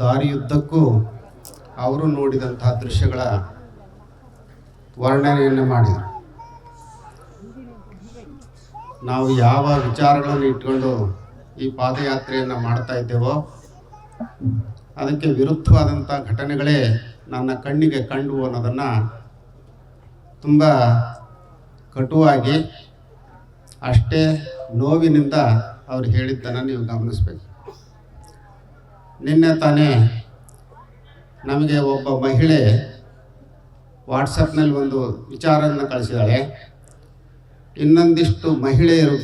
ದಾರಿಯುದ್ದಕ್ಕೂ ಅವರು ನೋಡಿದಂತಹ ದೃಶ್ಯಗಳ ವರ್ಣನೆಯನ್ನು ಮಾಡಿದರು. ನಾವು ಯಾವ ವಿಚಾರಗಳನ್ನು ಇಟ್ಕೊಂಡು ಈ ಪಾದಯಾತ್ರೆಯನ್ನು ಮಾಡ್ತಾ ಇದ್ದೇವೋ ಅದಕ್ಕೆ ವಿರುದ್ಧವಾದಂಥ ಘಟನೆಗಳೇ ನನ್ನ ಕಣ್ಣಿಗೆ ಕಂಡು ಅನ್ನೋದನ್ನು ತುಂಬ ಕಟುವಾಗಿ ಅಷ್ಟೇ ನೋವಿನಿಂದ ಅವ್ರು ಹೇಳಿದ್ದನ್ನು ನೀವು ಗಮನಿಸಬೇಕು. ನಿನ್ನೆ ತಾನೇ ನಮಗೆ ಒಬ್ಬ ಮಹಿಳೆ ವಾಟ್ಸಪ್ನಲ್ಲಿ ಒಂದು ವಿಚಾರವನ್ನು ಕಳಿಸಿದ್ದಾಳೆ ಇನ್ನೊಂದಿಷ್ಟು ಮಹಿಳೆಯರು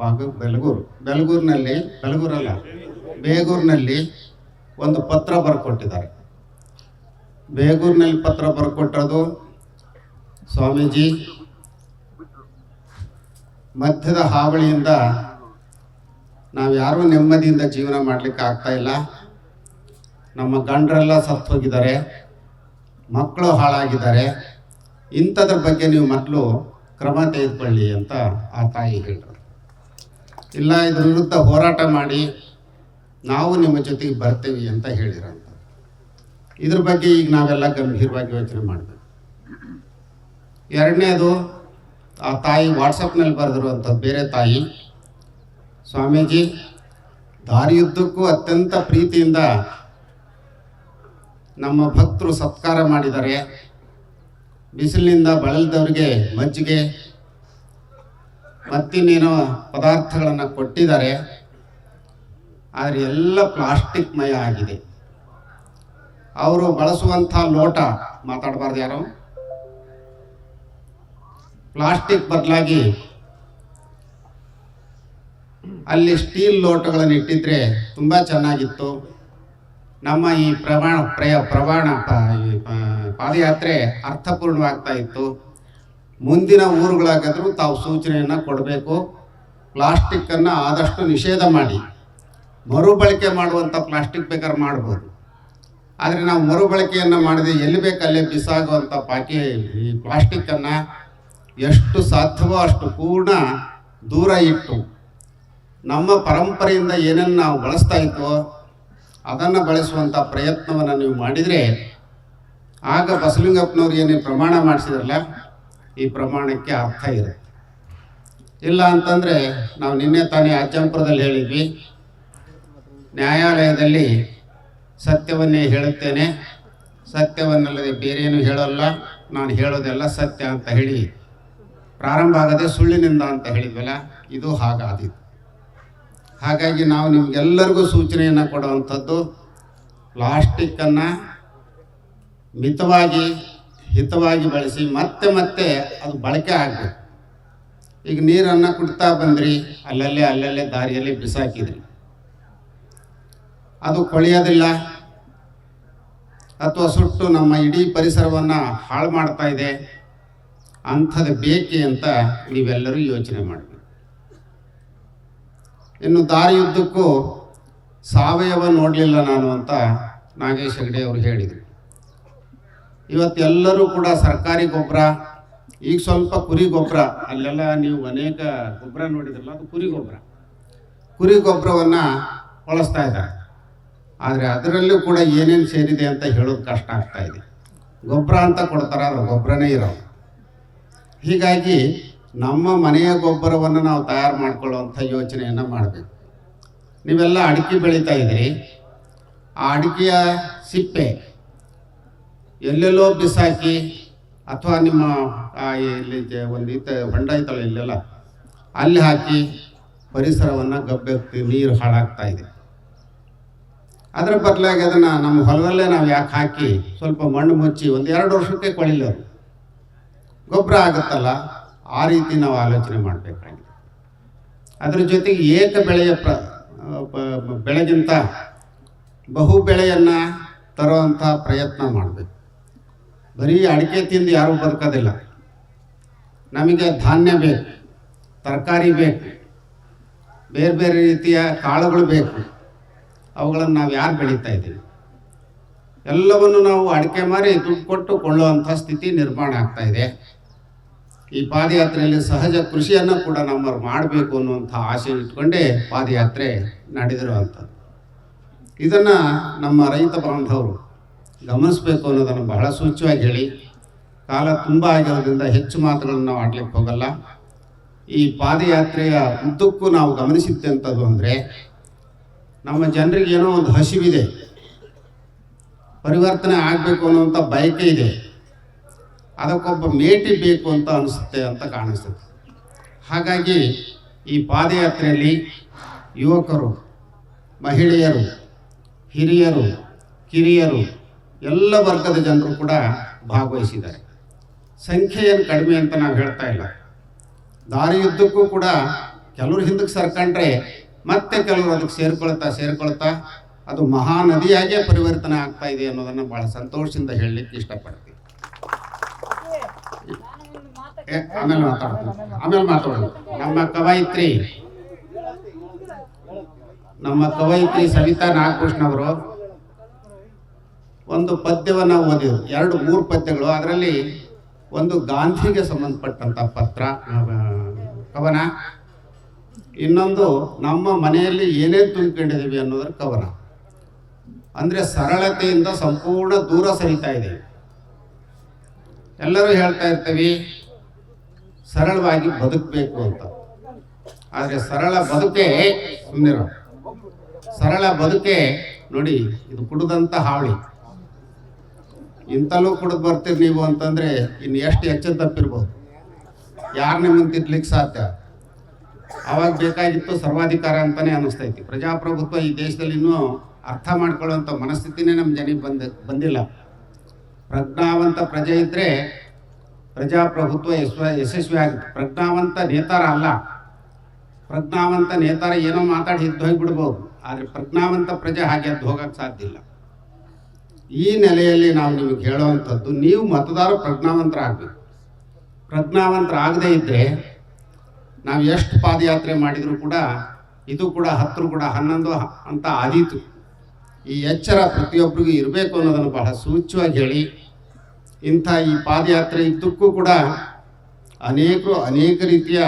ಭಾಗ ಬೆಲಗೂರು. ಬೆಲಗೂರಿನಲ್ಲಿ, ಬೆಲಗೂರಲ್ಲ, ಬೇಗೂರಿನಲ್ಲಿ ಒಂದು ಪತ್ರ ಬರ್ಕೊಟ್ಟಿದ್ದಾರೆ. ಬೇಗೂರಿನಲ್ಲಿ ಪತ್ರ ಬರ್ಕೊಟ್ಟದು ಸ್ವಾಮೀಜಿ ಮಧ್ಯದ ಹಾವಳಿಯಿಂದ ನಾವು ಯಾರೂ ನೆಮ್ಮದಿಯಿಂದ ಜೀವನ ಮಾಡಲಿಕ್ಕೆ ಆಗ್ತಾಯಿಲ್ಲ ನಮ್ಮ ಗಂಡರೆಲ್ಲ ಸತ್ತು ಹೋಗಿದ್ದಾರೆ. ಮಕ್ಕಳು ಹಾಳಾಗಿದ್ದಾರೆ. ಇಂಥದ್ರ ಬಗ್ಗೆ ನೀವು ಮೊದಲು ಕ್ರಮ ತೆಗೆದುಕೊಳ್ಳಿ ಅಂತ ಆ ತಾಯಿ ಹೇಳಿದರು ಇಲ್ಲ, ಇದ್ರ ವಿರುದ್ಧ ಹೋರಾಟ ಮಾಡಿ ನಾವು ನಿಮ್ಮ ಜೊತೆಗೆ ಬರ್ತೀವಿ ಅಂತ ಹೇಳಿರಂತ ಇದ್ರ ಬಗ್ಗೆ ಈಗ ನಾವೆಲ್ಲ ಗಂಭೀರವಾಗಿ ಯೋಚನೆ ಮಾಡಬೇಕು. ಎರಡನೇದು, ಆ ತಾಯಿ ವಾಟ್ಸಪ್ನಲ್ಲಿ ಬರೆದಿರುವಂಥದ್ದು ಬೇರೆ ತಾಯಿ. ಸ್ವಾಮೀಜಿ, ದಾರಿಯುದ್ದಕ್ಕೂ ಅತ್ಯಂತ ಪ್ರೀತಿಯಿಂದ ನಮ್ಮ ಭಕ್ತರು ಸತ್ಕಾರ ಮಾಡಿದ್ದಾರೆ ಬಿಸಿಲಿನಿಂದ ಬಳಲಿದವರಿಗೆ ಮಜ್ಜಿಗೆ, ಮತ್ತಿನ್ನೇನೋ ಪದಾರ್ಥಗಳನ್ನು ಕೊಟ್ಟಿದ್ದಾರೆ. ಆದರೆ ಎಲ್ಲ ಪ್ಲಾಸ್ಟಿಕ್ ಮಯ ಆಗಿದೆ. ಅವರು ಬಳಸುವಂಥ ಲೋಟ, ಮಾತಾಡಬಾರ್ದು ಯಾರು? ಪ್ಲಾಸ್ಟಿಕ್ ಬದಲಾಗಿ ಅಲ್ಲಿ ಸ್ಟೀಲ್ ಲೋಟಗಳನ್ನು ಇಟ್ಟಿದ್ರೆ ತುಂಬ ಚೆನ್ನಾಗಿತ್ತು. ನಮ್ಮ ಈ ಪ್ರಮಾಣ, ಪ್ರಯ ಪ್ರಮಾಣ ಪಾದಯಾತ್ರೆ ಅರ್ಥಪೂರ್ಣವಾಗ್ತಾ ಇತ್ತು. ಮುಂದಿನ ಊರುಗಳಾಗಾದರೂ ತಾವು ಸೂಚನೆಯನ್ನು ಕೊಡಬೇಕು. ಪ್ಲಾಸ್ಟಿಕ್ಕನ್ನು ಆದಷ್ಟು ನಿಷೇಧ ಮಾಡಿ. ಮರುಬಳಕೆ ಮಾಡುವಂಥ ಪ್ಲಾಸ್ಟಿಕ್ ಬೇಕಾದ್ರೆ ಮಾಡ್ಬೋದು. ಆದರೆ ನಾವು ಮರುಬಳಕೆಯನ್ನು ಮಾಡದೆ ಎಲ್ಲಿ ಬೇಕಲ್ಲೇ ಬಿಸಾಗುವಂಥ ಪಾಕಿ ಈ ಪ್ಲಾಸ್ಟಿಕ್ಕನ್ನು ಎಷ್ಟು ಸಾಧ್ಯವೋ ಅಷ್ಟು ಪೂರ್ಣ ದೂರ ಇಟ್ಟು ನಮ್ಮ ಪರಂಪರೆಯಿಂದ ಏನನ್ನು ನಾವು ಬಳಸ್ತಾ ಇದ್ವೋ ಅದನ್ನು ಬಳಸುವಂಥ ಪ್ರಯತ್ನವನ್ನು ನೀವು ಮಾಡಿದರೆ ಆಗ ಬಸಲಿಂಗಪ್ಪನವ್ರು ಏನೇನು ಪ್ರಮಾಣ ಮಾಡಿಸಿದ್ರಲ್ಲ, ಈ ಪ್ರಮಾಣಕ್ಕೆ ಅರ್ಥ ಇರುತ್ತೆ. ಇಲ್ಲ ಅಂತಂದರೆ ನಾವು ನಿನ್ನೆ ತಾನೇ ಅಜ್ಜಂಪುರದಲ್ಲಿ ಹೇಳಿದ್ವಿ, ನ್ಯಾಯಾಲಯದಲ್ಲಿ ಸತ್ಯವನ್ನೇ ಹೇಳುತ್ತೇನೆ, ಸತ್ಯವನ್ನಲ್ಲದೆ ಬೇರೇನು ಹೇಳೋಲ್ಲ, ನಾನು ಹೇಳೋದೆಲ್ಲ ಸತ್ಯ ಅಂತ ಹೇಳಿ ಪ್ರಾರಂಭ ಆಗದೆ ಸುಳ್ಳಿನಿಂದ ಅಂತ ಹೇಳಿದ್ವಲ್ಲ, ಇದು ಹಾಗಾದಿತ್ತು ಹಾಗಾಗಿ ನಾವು ನಿಮಗೆಲ್ಲರಿಗೂ ಸೂಚನೆಯನ್ನು ಕೊಡುವಂಥದ್ದು, ಪ್ಲಾಸ್ಟಿಕ್ಕನ್ನು ಮಿತವಾಗಿ, ಹಿತವಾಗಿ ಬಳಸಿ ಮತ್ತೆ ಮತ್ತೆ ಅದು ಬಳಕೆ ಆಗಬೇಕು. ಈಗ ನೀರನ್ನು ಕುಡ್ತಾ ಬಂದ್ರಿ, ಅಲ್ಲಲ್ಲೇ ಅಲ್ಲಲ್ಲೇ ದಾರಿಯಲ್ಲಿ ಬಿಸಾಕಿದ್ರಿ. ಅದು ಕೊಳೆಯೋದಿಲ್ಲ. ಅಥವಾ ಸುಟ್ಟು ನಮ್ಮ ಇಡೀ ಪರಿಸರವನ್ನು ಹಾಳು ಮಾಡ್ತಾ ಇದೆ. ಅಂಥದ್ದು ಬೇಕೆ ಅಂತ ನೀವೆಲ್ಲರೂ ಯೋಚನೆ ಮಾಡಬೇಕು ಇನ್ನು ದಾರಿಯುದ್ದಕ್ಕೂ ಸಾವಯವ ನೋಡಲಿಲ್ಲ ನಾನು ಅಂತ ನಾಗೇಶ್ ಹೆಗಡೆ ಅವರು ಹೇಳಿದರು. ಇವತ್ತೆಲ್ಲರೂ ಕೂಡ ಸರ್ಕಾರಿ ಗೊಬ್ಬರ, ಈಗ ಸ್ವಲ್ಪ ಕುರಿ ಗೊಬ್ಬರ, ಅಲ್ಲೆಲ್ಲ ನೀವು ಅನೇಕ ಗೊಬ್ಬರ ನೋಡಿದ್ರಲ್ಲ, ಅದು ಕುರಿ ಗೊಬ್ಬರ. ಕುರಿ ಗೊಬ್ಬರವನ್ನು ಬಳಸ್ತಾ ಇದ್ದಾರೆ. ಆದರೆ ಅದರಲ್ಲೂ ಕೂಡ ಏನೇನು ಸೇರಿದೆ ಅಂತ ಹೇಳೋದು ಕಷ್ಟ ಆಗ್ತಾ ಇದೆ. ಗೊಬ್ಬರ ಅಂತ ಕೊಡ್ತಾರೆ ಅದು ಗೊಬ್ಬರನೇ ಇರೋದು ಹೀಗಾಗಿ ನಮ್ಮ ಮನೆಯ ಗೊಬ್ಬರವನ್ನು ನಾವು ತಯಾರು ಮಾಡಿಕೊಳ್ಳುವಂಥ ಯೋಚನೆಯನ್ನು ಮಾಡಬೇಕು. ನೀವೆಲ್ಲ ಅಡಿಕೆ ಬೆಳೀತಾ ಇದ್ದೀರಿ. ಆ ಅಡಿಕೆಯ ಸಿಪ್ಪೆ ಎಲ್ಲೆಲ್ಲೋ ಬಿಸಾಕಿ ಅಥವಾ ನಿಮ್ಮ ಇಲ್ಲಿ ಒಂದು ಈತ ಹೊಂಡ ಐತಲ್ಲ ಇಲ್ಲೆಲ್ಲ, ಅಲ್ಲಿ ಹಾಕಿ ಪರಿಸರವನ್ನು ಗಬ್ಬೆತ್ತಿ ನೀರು ಹಾಳಾಗ್ತಾ ಇದೆ. ಅದರ ಬದಲಾಗಿ ಅದನ್ನು ನಮ್ಮ ಹೊಲದಲ್ಲೇ ನಾವು ಯಾಕೆ ಹಾಕಿ ಸ್ವಲ್ಪ ಮಣ್ಣು ಮುಚ್ಚಿ ಒಂದು ಎರಡು ವರ್ಷಕ್ಕೆ ಕೊಳಿಲ್ಲ ಗೊಬ್ಬರ ಆಗುತ್ತಲ್ಲ ಆ ರೀತಿ ನಾವು ಆಲೋಚನೆ ಮಾಡಬೇಕಾಗಿದೆ. ಅದರ ಜೊತೆಗೆ ಏಕ ಬೆಳೆಯ ಪ್ರ ಬೆಳೆಗಿಂತ ಬಹು ಬೆಳೆಯನ್ನು ತರುವಂಥ ಪ್ರಯತ್ನ ಮಾಡಬೇಕು. ಬರೀ ಅಡಿಕೆ ತಿಂದು ಯಾರೂ ಬದುಕೋದಿಲ್ಲ. ನಮಗೆ ಧಾನ್ಯ ಬೇಕು, ತರಕಾರಿ ಬೇಕು, ಬೇರೆ ಬೇರೆ ರೀತಿಯ ಕಾಳುಗಳು ಬೇಕು. ಅವುಗಳನ್ನು ನಾವು ಯಾರು ಬೆಳೀತಾ ಇದ್ದೀವಿ? ಎಲ್ಲವನ್ನು ನಾವು ಅಡಿಕೆ ಮಾರಿ ದುಡ್ಡು ಕೊಟ್ಟು ಕೊಳ್ಳುವಂಥ ಸ್ಥಿತಿ ನಿರ್ಮಾಣ ಆಗ್ತಾಯಿದೆ ಈ ಪಾದಯಾತ್ರೆಯಲ್ಲಿ ಸಹಜ ಕೃಷಿಯನ್ನು ಕೂಡ ನಮ್ಮ ಮಾಡಬೇಕು ಅನ್ನುವಂಥ ಆಸೆ ಇಟ್ಕೊಂಡೇ ಪಾದಯಾತ್ರೆ ನಡೆದಿರುವಂಥದ್ದು ಇದನ್ನು ನಮ್ಮ ರೈತ ಬಾಂಧವರು ಗಮನಿಸಬೇಕು ಅನ್ನೋದನ್ನು ಬಹಳ ಸೂಚ್ಯವಾಗಿ ಹೇಳಿ, ಕಾಲ ತುಂಬ ಆಗಿರೋದ್ರಿಂದ ಹೆಚ್ಚು ಮಾತುಗಳನ್ನು ನಾವು ಆಡ್ಲಿಕ್ಕೆ ಹೋಗಲ್ಲ. ಈ ಪಾದಯಾತ್ರೆಯ ಉದ್ದಕ್ಕೂ ನಾವು ಗಮನಿಸಿದ್ದಂಥದ್ದು ಅಂದರೆ, ನಮ್ಮ ಜನರಿಗೆ ಏನೋ ಒಂದು ಹಸಿವಿದೆ, ಪರಿವರ್ತನೆ ಆಗಬೇಕು ಅನ್ನುವಂಥ ಬಯಕೆ ಇದೆ. ಅದಕ್ಕೊಬ್ಬ ಮೇಟಿ ಬೇಕು ಅಂತ ಅನಿಸುತ್ತೆ ಅಂತ ಕಾಣಿಸ್ತದೆ. ಹಾಗಾಗಿ ಈ ಪಾದಯಾತ್ರೆಯಲ್ಲಿ ಯುವಕರು, ಮಹಿಳೆಯರು, ಹಿರಿಯರು, ಕಿರಿಯರು, ಎಲ್ಲ ವರ್ಗದ ಜನರು ಕೂಡ ಭಾಗವಹಿಸಿದ್ದಾರೆ. ಸಂಖ್ಯೆ ಕಡಿಮೆ ಅಂತ ನಾವು ಹೇಳ್ತಾ ಇಲ್ಲ. ದಾರಿಯುದ್ದಕ್ಕೂ ಕೂಡ ಕೆಲವರು ಹಿಂದಕ್ಕೆ ಸರ್ಕೊಂಡ್ರೆ ಮತ್ತೆ ಕೆಲವರು ಅದಕ್ಕೆ ಸೇರ್ಕೊಳ್ತಾ ಸೇರ್ಕೊಳ್ತಾ ಅದು ಮಹಾನದಿಯಾಗೇ ಪರಿವರ್ತನೆ ಆಗ್ತಾ ಇದೆ ಅನ್ನೋದನ್ನು ಭಾಳ ಸಂತೋಷದಿಂದ ಹೇಳಲಿಕ್ಕೆ ಇಷ್ಟಪಡ್ತೀನಿ. ಆಮೇಲೆ ಮಾತಾಡ್ತೀನಿ. ಆಮೇಲೆ ಮಾತಾಡೋಣ. ನಮ್ಮ ಕವಯಿತ್ರಿ. ನಮ್ಮ ಕವಯಿತ್ರಿ ಸವಿತಾ ನಾಗಕೃಷ್ಣ ಅವರು ಒಂದು ಪದ್ಯವನ್ನು ಓದಿದ್ರು. ಎರಡು, ಮೂರು ಪದ್ಯಗಳು. ಅದರಲ್ಲಿ ಒಂದು ಗಾಂಧಿಗೆ ಸಂಬಂಧಪಟ್ಟಂಥ ಪತ್ರ ಕವನ. ಇನ್ನೊಂದು, ನಮ್ಮ ಮನೆಯಲ್ಲಿ ಏನೇನು ತುಂಬಿಕೊಂಡಿದ್ದೀವಿ ಅನ್ನೋದ್ರ ಕವನ. ಅಂದರೆ ಸರಳತೆಯಿಂದ ಸಂಪೂರ್ಣ ದೂರ ಸರಿತಾ ಇದೆ. ಎಲ್ಲರೂ ಹೇಳ್ತಾ ಇರ್ತೀವಿ, ಸರಳವಾಗಿ ಬದುಕಬೇಕು ಅಂತ. ಆದರೆ ಸರಳ ಬದುಕೆ ಸುಮ್ಮನೆ ಸರಳ ಬದುಕೆ ನೋಡಿ, ಇದು ಕುಡಿದಂಥ ಹಾವಳಿ. ಇಂತಲೂ ಕುಡಿದು ಬರ್ತೀರಿ ನೀವು ಅಂತಂದರೆ ಇನ್ನು ಎಷ್ಟು ಎಚ್ಚರ ತಪ್ಪಿರ್ಬೋದು. ಯಾರು ನಿಮ್ಮನ್ನು ಇರ್ಲಿಕ್ಕೆ ಸಾಧ್ಯ? ಅವಾಗ ಬೇಕಾಗಿತ್ತು ಸರ್ವಾಧಿಕಾರ ಅಂತಾನೆ ಅನ್ನಿಸ್ತೈತಿ. ಪ್ರಜಾಪ್ರಭುತ್ವ ಈ ದೇಶದಲ್ಲಿ ಇನ್ನೂ ಅರ್ಥ ಮಾಡ್ಕೊಳ್ಳೋಂಥ ಮನಸ್ಥಿತಿನೇ ನಮ್ಮ ಜನಿಗೆ ಬಂದ ಬಂದಿಲ್ಲ. ಪ್ರಜ್ಞಾವಂತ ಪ್ರಜೆ ಇದ್ದರೆ ಪ್ರಜಾಪ್ರಭುತ್ವ ಯಶಸ್ವಿ ಆಗುತ್ತೆ ಪ್ರಜ್ಞಾವಂತ ನೇತಾರ ಅಲ್ಲ. ಪ್ರಜ್ಞಾವಂತ ನೇತಾರ ಏನೋ ಮಾತಾಡಿ ಹೋಗಿಬಿಡ್ಬೋದು. ಆದರೆ ಪ್ರಜ್ಞಾವಂತ ಪ್ರಜೆ ಹಾಗೆ ಎದ್ದು ಹೋಗಕ್ಕೆ ಸಾಧ್ಯ ಇಲ್ಲ. ಈ ನೆಲೆಯಲ್ಲಿ ನಾವು ನಿಮಗೆ ಹೇಳುವಂಥದ್ದು, ನೀವು ಮತದಾರ ಪ್ರಜ್ಞಾವಂತರಾಗಬೇಕು. ಪ್ರಜ್ಞಾವಂತರಾಗದೇ ಇದ್ದರೆ ನಾವು ಎಷ್ಟು ಪಾದಯಾತ್ರೆ ಮಾಡಿದರೂ ಕೂಡ, ಇದು ಕೂಡ ಹತ್ತು ಕೂಡ ಹನ್ನೊಂದು ಅಂತ ಆದೀತು. ಈ ಎಚ್ಚರ ಪ್ರತಿಯೊಬ್ಬರಿಗೂ ಇರಬೇಕು ಅನ್ನೋದನ್ನು ಬಹಳ ಸೂಚ್ಯವಾಗಿ ಹೇಳಿ ಇಂಥ ಈ ಪಾದಯಾತ್ರೆ ಇದ್ದಕ್ಕೂ ಕೂಡ ಅನೇಕರು ಅನೇಕ ರೀತಿಯ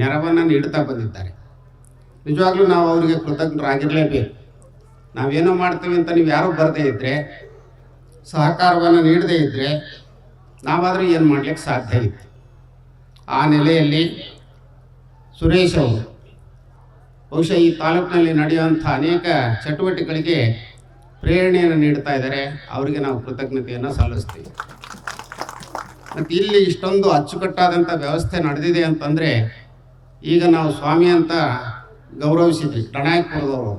ನೆರವನ್ನು ನೀಡ್ತಾ ಬಂದಿದ್ದಾರೆ. ನಿಜವಾಗ್ಲೂ ನಾವು ಅವರಿಗೆ ಕೃತಜ್ಞರಾಗಿರಲೇಬೇಕು. ನಾವೇನೋ ಮಾಡ್ತೀವಿ ಅಂತ ನೀವು ಯಾರೂ ಬರದೇ ಇದ್ದರೆ ಸಹಕಾರವನ್ನು ನೀಡದೇ ಇದ್ದರೆ ನಾವಾದರೂ ಏನು ಮಾಡಲಿಕ್ಕೆ ಸಾಧ್ಯ ಇತ್ತು? ಆ ನೆಲೆಯಲ್ಲಿ ಸುರೇಶ್ ಅವರು, ಬಹುಶಃ ಈ ತಾಲೂಕಿನಲ್ಲಿ ನಡೆಯುವಂಥ ಅನೇಕ ಚಟುವಟಿಕೆಗಳಿಗೆ ಪ್ರೇರಣೆಯನ್ನು ನೀಡ್ತಾ ಇದ್ದಾರೆ, ಅವರಿಗೆ ನಾವು ಕೃತಜ್ಞತೆಯನ್ನು ಸಲ್ಲಿಸ್ತೀವಿ. ಮತ್ತು ಇಲ್ಲಿ ಇಷ್ಟೊಂದು ಅಚ್ಚುಕಟ್ಟಾದಂಥ ವ್ಯವಸ್ಥೆ ನಡೆದಿದೆ ಅಂತಂದರೆ, ಈಗ ನಾವು ಸ್ವಾಮಿ ಅಂತ ಗೌರವಿಸಿದ್ವಿ ಡಣಾಯಕಪುರದವರು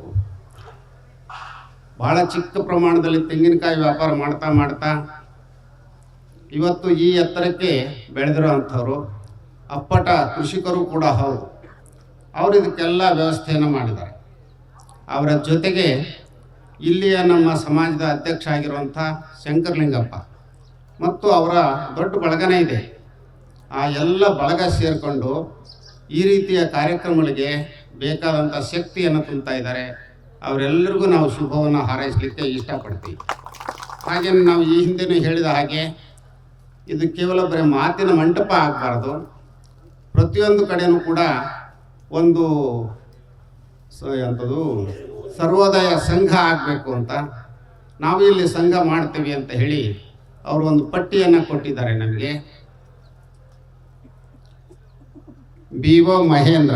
ಭಾಳ ಚಿಕ್ಕ ಪ್ರಮಾಣದಲ್ಲಿ ತೆಂಗಿನಕಾಯಿ ವ್ಯಾಪಾರ ಮಾಡ್ತಾ ಮಾಡ್ತಾ, ಇವತ್ತು ಈ ಎತ್ತರಕ್ಕೆ ಬೆಳೆದಿರೋ ಅಂಥವ್ರು, ಅಪ್ಪಟ ಕೃಷಿಕರು ಕೂಡ ಹೌದು. ಅವರು ಇದಕ್ಕೆಲ್ಲ ವ್ಯವಸ್ಥೆಯನ್ನು ಮಾಡಿದ್ದಾರೆ. ಅವರ ಜೊತೆಗೆ ಇಲ್ಲಿಯ ನಮ್ಮ ಸಮಾಜದ ಅಧ್ಯಕ್ಷ ಆಗಿರುವಂಥ ಶಂಕರಲಿಂಗಪ್ಪ. ಮತ್ತು ಅವರ ದೊಡ್ಡ ಬಳಗನೇ ಇದೆ. ಆ ಎಲ್ಲ ಬಳಗ ಸೇರಿಕೊಂಡು ಈ ರೀತಿಯ ಕಾರ್ಯಕ್ರಮಗಳಿಗೆ ಬೇಕಾದಂಥ ಶಕ್ತಿಯನ್ನು ತುಂಬ್ತಾ ಇದ್ದಾರೆ. ಅವರೆಲ್ಲರಿಗೂ ನಾವು ಶುಭವನ್ನು ಹಾರೈಸಲಿಕ್ಕೆ ಇಷ್ಟಪಡ್ತೀವಿ. ಹಾಗೆ ನಾವು ಈ ಹಿಂದೆನೂ ಹೇಳಿದ ಹಾಗೆ ಇದು ಕೇವಲ ಬರೀ ಮಾತಿನ ಮಂಟಪ ಆಗಬಾರ್ದು. ಪ್ರತಿಯೊಂದು ಕಡೆಯೂ ಕೂಡ ಒಂದು ಸೊ ಎಂಥದ್ದು ಸರ್ವೋದಯ ಸಂಘ ಆಗಬೇಕು ಅಂತ ನಾವು ಇಲ್ಲಿ ಸಂಘ ಮಾಡ್ತೀವಿ ಅಂತ ಹೇಳಿ ಅವರು ಒಂದು ಪಟ್ಟಿಯನ್ನು ಕೊಟ್ಟಿದ್ದಾರೆ ನಮಗೆ. B O Mahendra.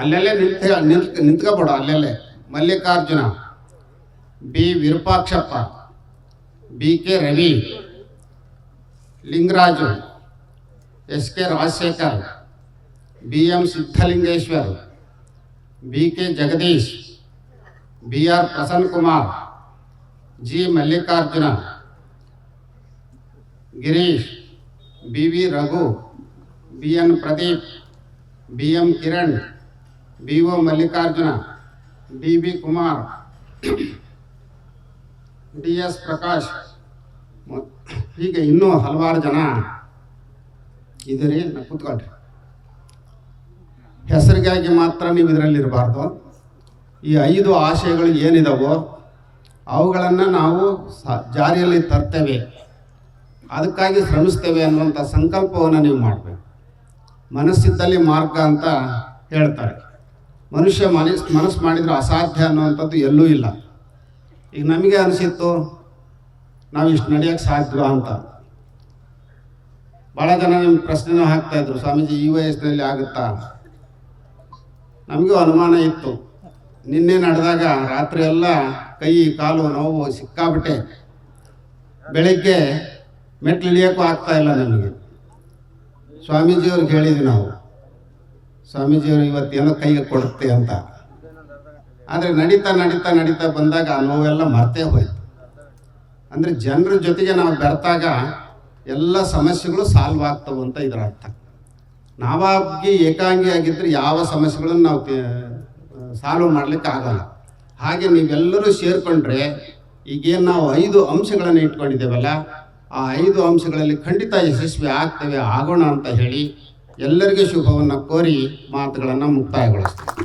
ಅಲ್ಲೆಲ್ಲೇ ನಿಂತ ನಿಂತ್ ನಿಂತ್ಕೋಬೇಡ ಅಲ್ಲೆಲ್ಲೇ. Mallikarjuna, B Virupakshappa, B K Ravi, Lingaraju, S K Rajashekar, B M Siddhalingeshwar B K Jagadish B R Prasanna Kumar G Mallikarjuna Girish B V Raghu B N Pradeep B M Kiran B O Mallikarjuna D B Kumar D S Prakash ಮ- ಹೀಗೆ ಇನ್ನೂ ಹಲವಾರು ಜನ ಇದ್ದೀರಿ ನಾ ಕೂತ್ಕೊಳ್ರಿ ಹೆಸರಿಗಾಗಿ ಮಾತ್ರ ನೀವು ಇದರಲ್ಲಿರಬಾರ್ದು ಈ ಐದು ಆಶಯಗಳು ಏನಿದಾವೋ ಅವುಗಳನ್ನು ನಾವು ಸ ಜಾರಿಯಲ್ಲಿ ತರ್ತೇವೆ. ಅದಕ್ಕಾಗಿ ಶ್ರಮಿಸ್ತೇವೆ ಅನ್ನುವಂಥ ಸಂಕಲ್ಪವನ್ನು ನೀವು ಮಾಡಬೇಕು. ಮನಸ್ಸಿದ್ದಲ್ಲಿ ಮಾರ್ಗ ಅಂತ ಹೇಳ್ತಾರೆ. ಮನುಷ್ಯ ಮನಸ್ ಮನಸ್ಸು ಮಾಡಿದರೆ ಅಸಾಧ್ಯ ಅನ್ನುವಂಥದ್ದು ಎಲ್ಲೂ ಇಲ್ಲ. ಈಗ ನಮಗೆ ಅನಿಸಿತ್ತು, ನಾವು ಇಷ್ಟು ನಡೆಯೋಕ್ಕೆ ಸಾಧ್ಯ ಅಂತ. ಭಾಳ ಜನ ನಿಮ್ಮ ಪ್ರಶ್ನೆನೂ ಹಾಕ್ತಾಯಿದ್ರು ಸ್ವಾಮೀಜಿ ಈ ವಯಸ್ಸಿನಲ್ಲಿ ಆಗುತ್ತಾ? ನಮಗೂ ಅನುಮಾನ ಇತ್ತು. ನಿನ್ನೆ ನಡೆದಾಗ ರಾತ್ರಿ ಎಲ್ಲ ಕೈ, ಕಾಲು ನೋವು ಸಿಕ್ಕಾಬಿಟ್ಟೆ ಬೆಳಗ್ಗೆ ಮೆಟ್ಲು ಇಳಿಯೋಕ್ಕೂ ಆಗ್ತಾ ಇಲ್ಲ ನಮಗೆ. ಸ್ವಾಮೀಜಿಯವ್ರಿಗೆ ಹೇಳಿದ್ವಿ ನಾವು. ಸ್ವಾಮೀಜಿಯವರು ಇವತ್ತೇನೋ ಕೈಗೆ ಕೊಡುತ್ತೆ ಅಂತ. ಆದರೆ ನಡೀತಾ ನಡೀತಾ ನಡೀತಾ ಬಂದಾಗ ಆ ನೋವೆಲ್ಲ ಮರ್ತೇ ಹೋಯ್ತು. ಅಂದರೆ ಜನರ ಜೊತೆಗೆ ನಾವು ಬೆರೆತಾಗ ಎಲ್ಲ ಸಮಸ್ಯೆಗಳು ಸಾಲ್ವ್ ಆಗ್ತವೆ ಅಂತ ಇದರ ಅರ್ಥ. ನಾವಾಗಿ ಏಕಾಂಗಿ ಆಗಿದ್ದರೆ ಯಾವ ಸಮಸ್ಯೆಗಳನ್ನು ನಾವು ಸಾಲ್ವ್ ಮಾಡಲಿಕ್ಕೆ ಆಗಲ್ಲ. ಹಾಗೆ ನೀವೆಲ್ಲರೂ ಸೇರಿಕೊಂಡ್ರೆ ಈಗೇನು ನಾವು ಐದು ಅಂಶಗಳನ್ನು ಇಟ್ಕೊಂಡಿದ್ದೇವಲ್ಲ, ಆ ಐದು ಅಂಶಗಳಲ್ಲಿ ಖಂಡಿತ ಯಶಸ್ವಿ ಆಗ್ತೇವೆ, ಆಗೋಣ ಅಂತ ಹೇಳಿ ಎಲ್ಲರಿಗೂ ಶುಭವನ್ನು ಕೋರಿ ಮಾತುಗಳನ್ನು ಮುಕ್ತಾಯಗೊಳಿಸ್ತೀವಿ